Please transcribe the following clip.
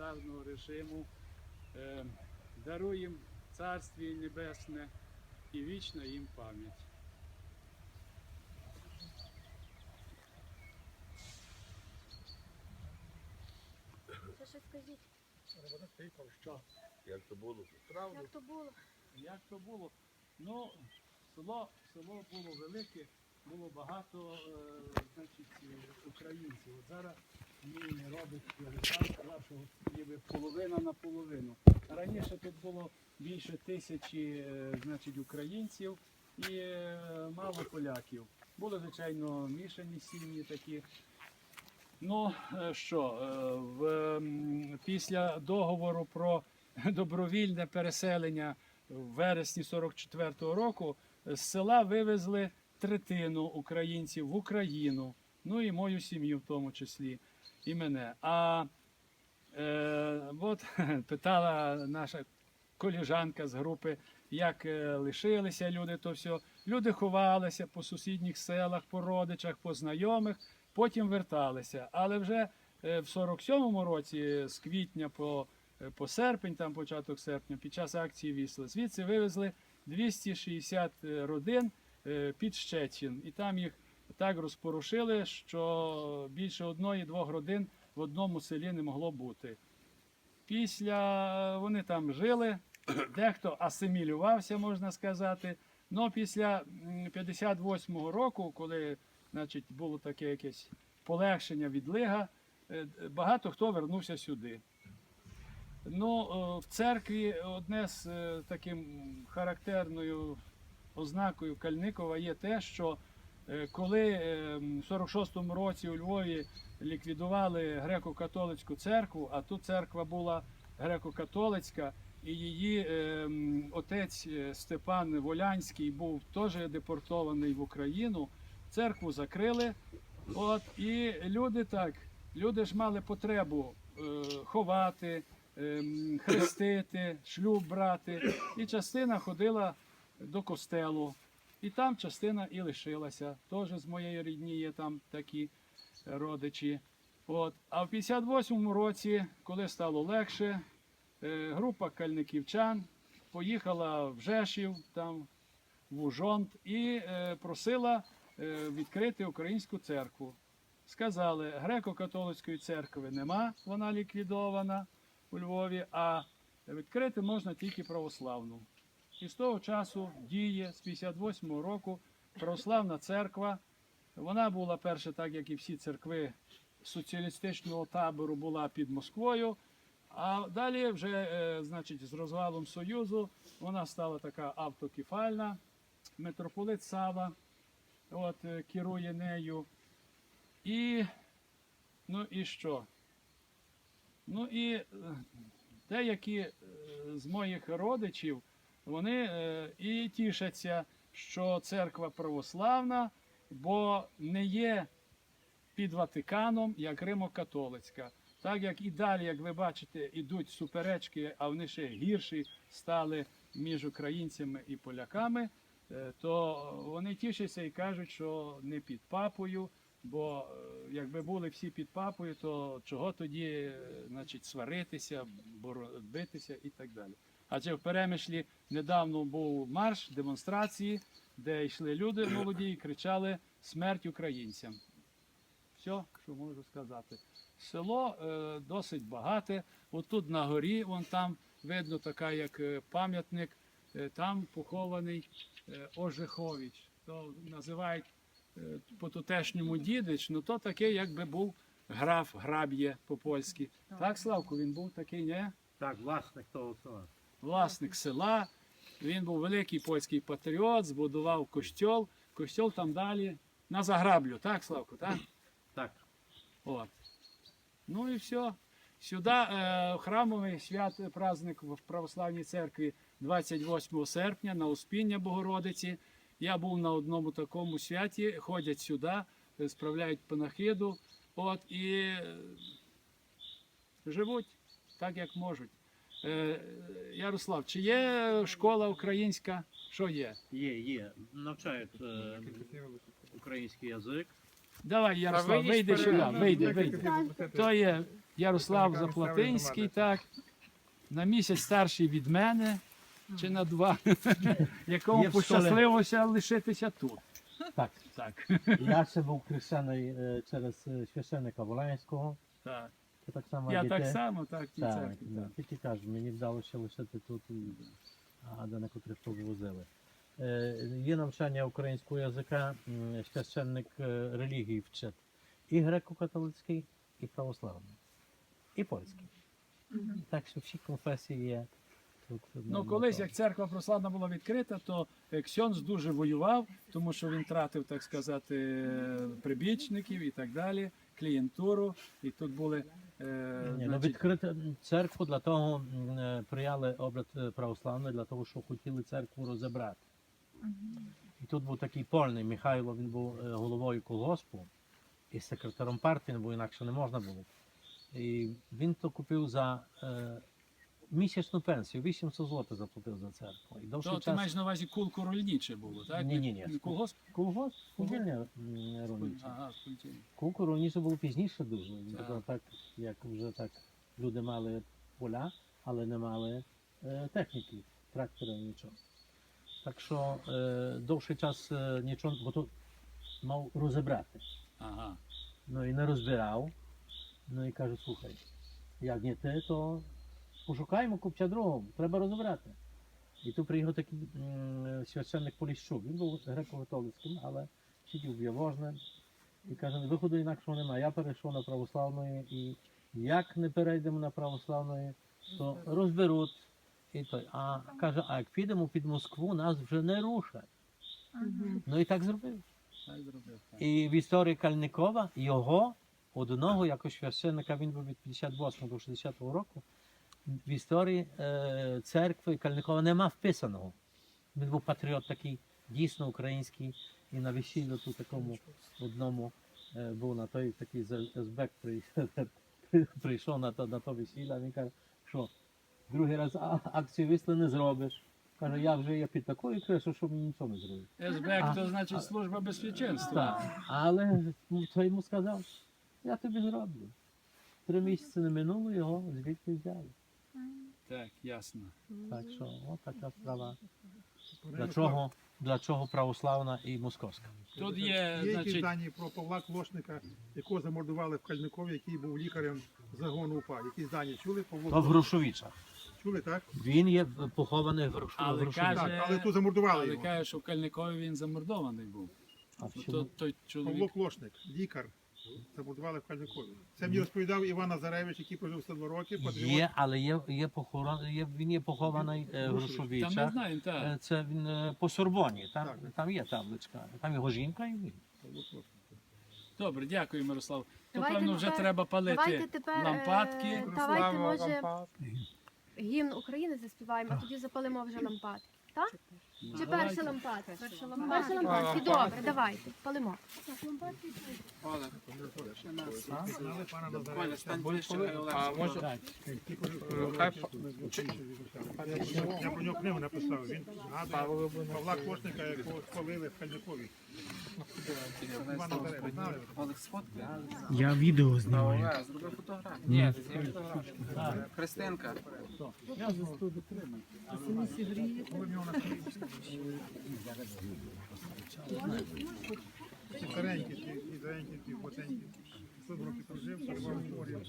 тоталітарного режиму. Е, Даруємо Царстві Небесне і вічна їм пам'ять. Це скажіть, Що? Як то було? Правду? як то було? Як то було? Ну, село, село було велике, було багато е, значить, е, українців. От зараз мій робить що ніби половина на половину. Раніше тут було більше тисячі е, значить, українців і е, мало поляків. Були, звичайно, мішані сім'ї такі. Ну е, що, в, після договору про добровільне переселення в вересні 44-го року з села вивезли третину українців в Україну, ну і мою сім'ю в тому числі, і мене. А е, от питала наша коліжанка з групи, як е, лишилися люди, то все. Люди ховалися по сусідніх селах, по родичах, по знайомих, потім верталися. Але вже е, в 47-му році, з квітня по е, по серпень, там початок серпня, під час акції Вісла, звідси вивезли 260 родин під Щечин. І там їх так розпорушили, що більше одної-двох родин в одному селі не могло бути. Після вони там жили, дехто асимілювався, можна сказати. Ну, після м, 58-го року, коли значить, було таке якесь полегшення від Лига, е, багато хто вернувся сюди. Ну, е, в церкві одне з е, таким характерною ознакою Кальникова є те, що е, коли е, в 46-му році у Львові ліквідували греко-католицьку церкву, а тут церква була греко-католицька, і її е, отець е, Степан Волянський був теж депортований в Україну. Церкву закрили. От, і люди так, люди ж мали потребу е, ховати, ем, хрестити, шлюб брати. І частина ходила до костелу. І там частина і лишилася. Теж з моєї рідні є там такі родичі. От. А в 58-му році, коли стало легше, е, група кальниківчан поїхала в Жешів, там, в Ужонт, і е, просила е, відкрити українську церкву. Сказали, греко-католицької церкви нема, вона ліквідована у Львові, а відкрити можна тільки православну. І з того часу діє з 58-го року православна церква. Вона була перша, так як і всі церкви соціалістичного табору, була під Москвою. А далі, вже, е, значить, з розвалом Союзу вона стала така автокефальна. Митрополит Сава от, е, керує нею. І, ну і що? Ну і е, деякі з моїх родичів, вони е, і тішаться, що церква православна, бо не є під Ватиканом, як Римо-католицька. Так як і далі, як ви бачите, ідуть суперечки, а вони ще гірші стали між українцями і поляками, е, то вони тішаться і кажуть, що не під папою, бо е, якби були всі під папою, то чого тоді значить, сваритися, битися і так далі. Адже в Перемишлі недавно був марш демонстрації, де йшли люди молоді і кричали смерть українцям. Все, що можу сказати. Село е, досить багате. Отут на горі, вон там видно така, як е, пам'ятник, е, там похований е, Ожехович. То називають е, по тутешньому дідич, ну то таке, якби був граф, граб'є по-польськи. Так, Славку, він був такий, не? Так, власник того села. Власник села. Він був великий польський патріот, збудував костьол. Костьол там далі на заграблю, так, Славко, так? Так. От. Ну і все. Сюди е, храмовий свят праздник в православній церкві 28 серпня на Успіння Богородиці. Я був на одному такому святі, ходять сюди, справляють панахиду. От, і е, живуть так, як можуть. Е, Ярослав, чи є школа українська? Що є? Є, є. Навчають е, український язик. Давай, Ярослав, вийди сюди, вийди, вийди. То є Ярослав Заплатинський, так. На місяць старший від мене, чи на два, якому пощасливося лишитися тут. Так. Так. Я ще був хрещений е, через е, священника Волинського. так. Це так само Я дітей. так само, так, і Так, церкві. да. Так. тільки кажу, мені вдалося лишити тут, і, а до некоторих повозили. Е, є навчання українського язика, священник е, релігії вчить і греко-католицький, і православний, і польський. Так що всі конфесії є тут. Ну, колись, як церква прославна була відкрита, то е, Ксьонз дуже воював, тому що він тратив, так сказати, прибічників і так далі, клієнтуру. І тут були Ні, ну, значить, відкрити церкву для того м, е, прияли обрат е, православний, для того, що хотіли церкву розібрати. І тут був такий польний Михайло, він був е, головою колгоспу і секретарем партії, бо інакше не можна було. І він то купив за е, місячну пенсію, 800 злотих заплатив за церкву. І довший то ти час маєш на увазі кулку рольниче було, так? Ні-ні-ні. Не Колгосп? колгосп подільня роніче. Ага, спонтіння. Куку раніше було пізніше дуже. Так. Так. так, як вже так люди мали поля, але не мали е, техніки, трактора, нічого. Так що е, довший час е, нічого, бо тут мав розібрати. Ага. Ну і не розбирав. Ну і каже, слухай, як не ти, то пошукаємо купця другого, треба розібрати. І тут приїхав такий священник Поліщук. Він був греко-католицьким, але сидів в. І каже, виходу інакшого немає. Я перейшов на православної і як не перейдемо на православної, то розберуть. І той. А каже, а як підемо під Москву, нас вже не рушать. Ну і так зробив. І в історії Кальникова його одного, як священника, він був від 58 до 60 року. В історії е, церкви Кальникова нема вписаного. Він був патріот такий, дійсно український. І на весіллю тут такому одному е, був на той такий з- узбек прийшов на то, на то весілля. Він каже, що другий раз а- акцію висли не зробиш. Каже, я вже є під такою кришою, що мені нічого не зробить. СБЕК, то значить служба безпеченства. Так, але той йому сказав, я тобі зроблю. Три місяці не минуло, його звідти взяли. Так, ясно. Так що от така справа. Для чого, для чого православна і московська? Тут є, Є якісь значить, дані про Павла Клошника, якого замордували в Кальникові, який був лікарем загону УПА. Якісь дані чули? Павло То в Грушовичах. чули, так? Він є похований в Груш- Але Грушовичах. каже- Так, але тут замордували але його. каже, що в Кальникові він замордований був. А Ну, чому? то, той Павло чоловік. Клошник, лікар. Замордували в Кальникові. Це мені розповідав Іван Назаревич, який прожив 102 роки. патріот. Є, але є, є похорон, є, він є похований е. Там ми знаємо, так. Е, Це він е, по Сорбоні, там, Так. там є табличка. Там його жінка і він. Добре, дякую, Мирослав. То, Давайте певно, вже тепер- треба Давайте палити тепер лампадки. е, давайте може гімн України заспіваємо, а тоді запалимо вже лампадки. Так? Чи давайте. перші лампадки? Перші лампадки. Добре, давайте, палимо. А може хай Я про нього книгу написав. Він згадує Павла Клошника, якого спалили в сфоткає? Я відео знімаю. Зроби фотографію. Ні, ти фотографію. Христинка. Я за студ дотримую. Коли в нього на Старенький, ті- ті старенький, ті ботенький. 100 років прожив, 40 років хворів.